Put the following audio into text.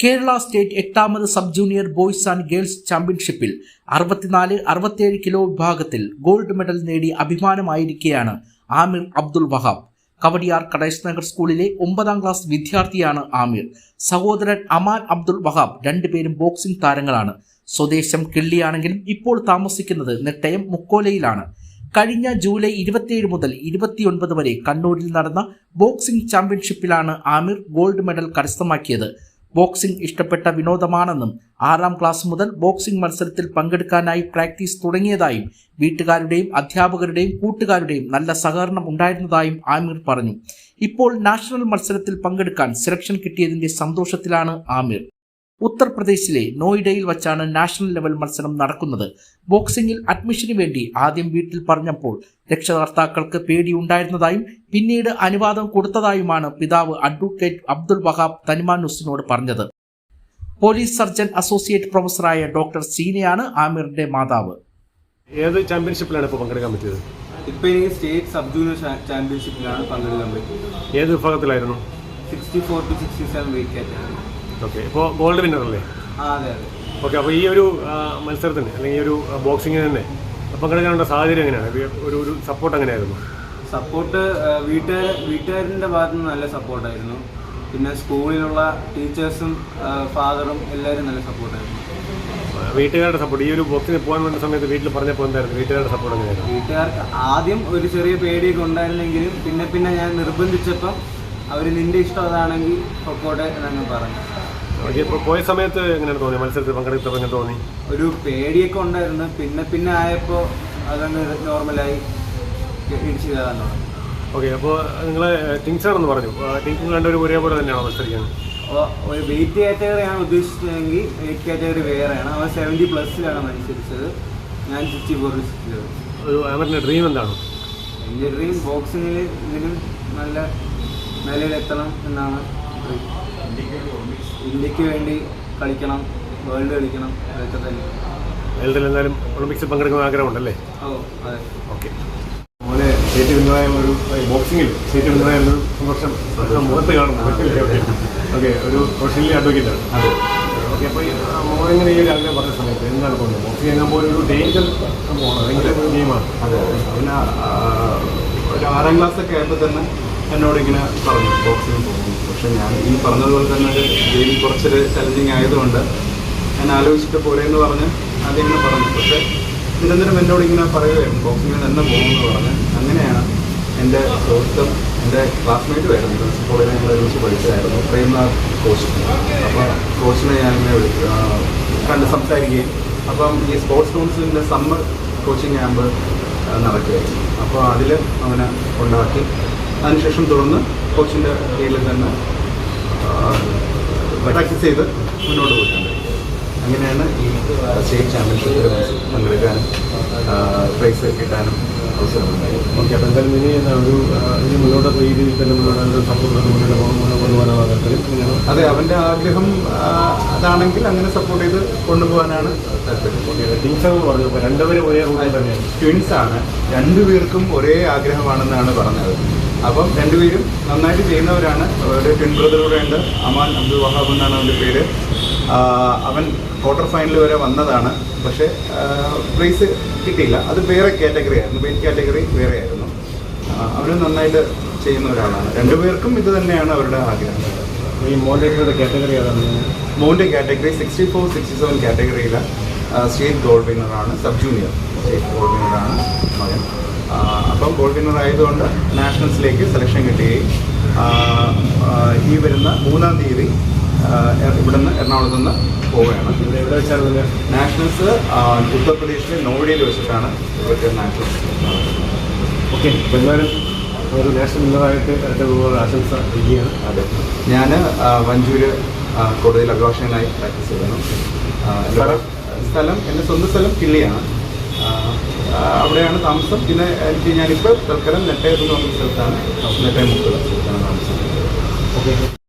Kerala state എട്ടാമത് sub junior boys and girls ചാമ്പ്യൻഷിപ്പിൽ അറുപത്തിനാല് അറുപത്തിയേഴ് കിലോ വിഭാഗത്തിൽ ഗോൾഡ് മെഡൽ നേടി അഭിമാനമായിരിക്കെയാണ് ആമിർ അബ്ദുൾ വഹാബ്. കവടിയാർ കടേശ് നഗർ സ്കൂളിലെ ഒമ്പതാം ക്ലാസ് വിദ്യാർത്ഥിയാണ് ആമിർ. സഹോദരൻ അമാൻ അബ്ദുൾ വഹാബ് രണ്ടുപേരും ബോക്സിംഗ് താരങ്ങളാണ്. സ്വദേശം കിള്ളിയാണെങ്കിലും ഇപ്പോൾ താമസിക്കുന്നത് നെട്ടയം മുക്കോലയിലാണ്. കഴിഞ്ഞ ജൂലൈ ഇരുപത്തിയേഴ് മുതൽ ഇരുപത്തിയൊൻപത് വരെ കണ്ണൂരിൽ നടന്ന ബോക്സിംഗ് ചാമ്പ്യൻഷിപ്പിലാണ് ആമിർ ഗോൾഡ് മെഡൽ കരസ്ഥമാക്കിയത്. ബോക്സിംഗ് ഇഷ്ടപ്പെട്ട വിനോദമാണെന്നും ആറാം ക്ലാസ് മുതൽ ബോക്സിംഗ് മത്സരത്തിൽ പങ്കെടുക്കാനായി പ്രാക്ടീസ് തുടങ്ങിയതായും വീട്ടുകാരുടെയും അധ്യാപകരുടെയും കൂട്ടുകാരുടെയും നല്ല സഹകരണം ഉണ്ടായിരുന്നതായും ആമിർ പറഞ്ഞു. ഇപ്പോൾ നാഷണൽ മത്സരത്തിൽ പങ്കെടുക്കാൻ സെലക്ഷൻ കിട്ടിയതിന്റെ സന്തോഷത്തിലാണ് ആമിർ. ഉത്തർപ്രദേശിലെ നോയിഡയിൽ വച്ചാണ് നാഷണൽ ലെവൽ മത്സരം നടക്കുന്നത്. ബോക്സിംഗിൽ അഡ്മിഷന് വേണ്ടി ആദ്യം വീട്ടിൽ പറഞ്ഞപ്പോൾ രക്ഷകർത്താക്കൾക്ക് പേടിയുണ്ടായിരുന്നതായും പിന്നീട് അനുവാദം കൊടുത്തതായുമാണ് പിതാവ് അഡ്വക്കേറ്റ് അബ്ദുൾ വഹാബ് തനിമാൻ ന്യൂസിനോട് പറഞ്ഞത്. പോലീസ് സർജൻ അസോസിയേറ്റ് പ്രൊഫസറായ ഡോക്ടർ സീനയാണ് ആമിറിന്റെ മാതാവ്. ഏത് ചാമ്പ്യൻഷിപ്പിലാണ് ഇപ്പോൾ പങ്കെടുക്കാൻ പറ്റിയത്? ഇപ്പൊ എനിക്ക് സ്റ്റേറ്റ് സബ് ജൂനിയർ ചാമ്പ്യൻഷിപ്പിലാണ് പങ്കെടുക്കാൻ പറ്റിയത്. ഏത് വിഭാഗത്തിലായിരുന്നു? Sixty four to sixty seven weight okay. ഇപ്പോൾ ഗോൾഡ് വിന്നർ അല്ലേ? അതെ അതെ. ഓക്കെ അപ്പോൾ ഈ ഒരു മത്സരത്തിന് അല്ലെങ്കിൽ ഈ ഒരു ബോക്സിങ്ങിന് തന്നെ പങ്കെടുക്കാനുള്ള സാഹചര്യം എങ്ങനെയാണ്? ഒരു ഒരു സപ്പോർട്ട് എങ്ങനെയായിരുന്നു? സപ്പോർട്ട് വീട്ടുകാർ വീട്ടുകാരിന്റെ ഭാഗത്തു നിന്ന് നല്ല സപ്പോർട്ടായിരുന്നു പിന്നെ സ്കൂളിലുള്ള ടീച്ചേഴ്സും ഫാദറും എല്ലാവരും നല്ല സപ്പോർട്ടായിരുന്നു വീട്ടുകാരുടെ സപ്പോർട്ട് ഈ ഒരു ബോക്സിന് പോകാൻ വേണ്ട സമയത്ത് വീട്ടിൽ പറഞ്ഞപ്പോൾ എന്തായിരുന്നു? വീട്ടുകാരുടെ സപ്പോർട്ട് എങ്ങനെയായിരുന്നു? വീട്ടുകാർക്ക് ആദ്യം ഒരു ചെറിയ പേടിയൊക്കെ ഉണ്ടായിരുന്നെങ്കിലും പിന്നെ പിന്നെ ഞാൻ നിർബന്ധിച്ചപ്പം അവർ നിന്റെ ഇഷ്ടം അതാണെങ്കിൽ പൊക്കോട്ടെ എന്നങ്ങ് പറഞ്ഞു. ഇപ്പോൾ പോയ സമയത്ത് എങ്ങനെയാണ് തോന്നി മത്സരത്തിൽ പങ്കെടുത്തപ്പോൾ എങ്ങനെ തോന്നി? ഒരു പേടിയൊക്കെ ഉണ്ടായിരുന്നു. പിന്നെ പിന്നെ ആയപ്പോൾ അതങ്ങ് നോർമലായി ഇടിച്ചു കയറാൻ തുടങ്ങി. ഓക്കെ അപ്പോൾ നിങ്ങൾ ടിങ്സ് ആണെന്ന് പറഞ്ഞു. ടിങ്സും രണ്ടുപേരും ഒരേപോലെ തന്നെയാണോ മത്സരിക്കുന്നത്? അപ്പോൾ ഒരു വെയിറ്റ് കാറ്റഗറിയാണ് ഉദ്ദേശിച്ചതെങ്കിൽ വെയിറ്റ് കാറ്റഗറി വേറെയാണ്. അവ സെവന്റി പ്ലസ്സിലാണ് മത്സരിച്ചത്. ഞാൻ സിക്സ്റ്റി ഫോർ ഒരു അവരുടെ ഡ്രീം എന്താണ്? എന്റെ ഡ്രീം ബോക്സിങ്ങിൽ ഇതിലും നല്ല നിലയിലെത്തണം എന്നാണ്. ഇന്ത്യയ്ക്ക് വേണ്ടി കളിക്കണം വേൾഡ് കളിക്കണം അതൊക്കെ തന്നെ. വേൾഡിൽ എന്തായാലും ഒളിമ്പിക്സിൽ പങ്കെടുക്കുന്ന ആഗ്രഹമുണ്ടല്ലേ? ഓ അതെ. ഓക്കെ. മോനെ സ്റ്റേറ്റ് വിന്നറായ ഒരു ബോക്സിംഗിൽ സ്റ്റേറ്റ് വിന്നറായ ഒരു സന്തോഷം. മുഖത്ത് കാണുന്നു ഓക്കെ ഒരു പ്രൊഫഷണലി അഡ്വക്കേറ്റ് ആണ്. അതെ. ഓക്കെ അപ്പോൾ മോനിങ്ങനെ ഈ ഒരു ആഗ്രഹം പറഞ്ഞ സമയത്ത് എന്താണ് പോകുന്നത് ബോക്സിംഗ് ചെയ്യുമ്പോൾ ഒരു ഡേഞ്ചർ സംഭവമാണ് ഭയങ്കര ഒരു ഗെയിമാണ് അതെ. അവന് ആ, ഒരു ആറാം ക്ലാസ് ഒക്കെ ആയപ്പോൾ തന്നെ എന്നോട് ഇങ്ങനെ പറഞ്ഞു ബോക്സിങ് പോകുന്നു. പക്ഷെ ഞാൻ ഈ പറഞ്ഞതുപോലെ തന്നെ ഗെയിം കുറച്ചൊരു ചലഞ്ചിങ് ആയതുകൊണ്ട് ഞാൻ ആലോചിച്ചിട്ട് പോരെയെന്ന് പറഞ്ഞ് അതിങ്ങനെ പറഞ്ഞു. പക്ഷേ നിരന്തരം എന്നോട് ഇങ്ങനെ പറയുമായിരുന്നു ബോക്സിങ്ങിൽ തന്നെ പോകുമെന്ന് പറഞ്ഞ്. അങ്ങനെയാണ് എന്റെ സുഹൃത്തും എന്റെ ക്ലാസ്മേറ്റും ആയിരുന്നു. പ്രിൻസിപ്പളിനെ ഞങ്ങൾ ഒരുമിച്ച് പഠിച്ചതായിരുന്നു പ്രേംനാഥ് കോച്ച് അപ്പോൾ കോച്ചിനെ ഞാൻ കണ്ട് സംസാരിക്കുകയും. അപ്പം ഈ സ്പോർട്സ് കൗൺസിലിന്റെ സമ്മർ കോച്ചിങ് ക്യാമ്പ് നടക്കുകയായിരുന്നു. അപ്പോൾ അതിൽ അവനെ ഉണ്ടാക്കി അതിനുശേഷം തുടർന്ന് കോച്ചിന്റെ കീഴിൽ തന്നെ പ്രാക്ടീസ് ചെയ്ത് മുന്നോട്ട് പോയിട്ടുണ്ട് അങ്ങനെയാണ് ഈ സ്റ്റേറ്റ് ചാമ്പ്യൻഷിപ്പിൽ പങ്കെടുക്കാനും പ്രൈസ് കിട്ടാനും അവസരമുണ്ടായത് ഓക്കെ അപ്പോൾ എന്തായാലും ഇനി എന്നാ ഒരു ഇനി ഇനി മുന്നോട്ട് ഈ രീതിയിൽ തന്നെ മുന്നോട്ട് സപ്പോർട്ട് മുന്നോട്ട് പോകും മുന്നോട്ട് കൊണ്ടുപോകാനാണ് താല്പര്യം ഇങ്ങനെയാണ് അതെ അവന്റെ ആഗ്രഹം അതാണെങ്കിൽ അങ്ങനെ സപ്പോർട്ട് ചെയ്ത് കൊണ്ടുപോകാനാണ് താല്പര്യം. രണ്ടുപേരും ഒരേ റൂട്ടിൽ തന്നെയാണ്. ട്വിൻസ് ആണ്. രണ്ടുപേർക്കും ഒരേ ആഗ്രഹമാണെന്നാണ് പറഞ്ഞത്. അപ്പം രണ്ടുപേരും നന്നായിട്ട് ചെയ്യുന്നവരാണ്. അവരുടെ ട്വിൻ ബ്രദർ കൂടെ ഉണ്ട്. അമാൻ അബ്ദുൽ വഹാബ് എന്നാണ് അവന്റെ പേര്. അവൻ ക്വാർട്ടർ ഫൈനൽ വരെ വന്നതാണ്. പക്ഷേ പ്രൈസ് കിട്ടിയില്ല. അത് വേറെ കാറ്റഗറി ആയിരുന്നു. വെയിറ്റ് കാറ്റഗറി വേറെ ആയിരുന്നു. അവർ നന്നായിട്ട് ചെയ്യുന്ന ഒരാളാണ്. രണ്ടുപേർക്കും ഇത് തന്നെയാണ് അവരുടെ ആഗ്രഹം. ഈ മോന്റെ കാറ്റഗറി ഏതാണ്? മോന്റെ category sixty four sixty seven കാറ്റഗറിയിൽ സ്റ്റേറ്റ് ഗോൾഡ് വിന്നറാണ് സബ് ജൂനിയർ സ്റ്റേറ്റ് ഗോൾഡ് വിന്നറാണ് മകൻ. അപ്പം ഗോൾഡ് വിന്നർ ആയതുകൊണ്ട് നാഷണൽസിലേക്ക് സെലക്ഷൻ കിട്ടുകയും ഈ വരുന്ന മൂന്നാം തീയതി ഇവിടുന്ന് എറണാകുളത്ത് നിന്ന് പോവുകയാണ്. നാഷണൽസ് ഉത്തർപ്രദേശിലെ നോയിഡയിൽ വെച്ചിട്ടാണ് ഇവിടുത്തെ നാഷണൽസ് ഓക്കെ എല്ലാവരും ഒരു നാഷണൽ വിന്നറായിട്ട് ആശംസ നൽകുകയാണ് അതെ. ഞാൻ വഞ്ചൂര് കൂടുതൽ അഭിഭാഷകനായി പ്രാക്ടീസ് എന്റെ സ്ഥലം? എന്റെ സ്വന്തം സ്ഥലം കിള്ളിയാണ്. അവിടെയാണ് താമസം. പിന്നെ എനിക്ക് ഞാനിപ്പോൾ തൽക്കാലം നെട്ടയത്ത് എന്ന് പറഞ്ഞ സ്ഥലത്താണ്. നെട്ടയം മുക്കുള്ള സ്ഥലത്താണ് താമസം. ഓക്കെ.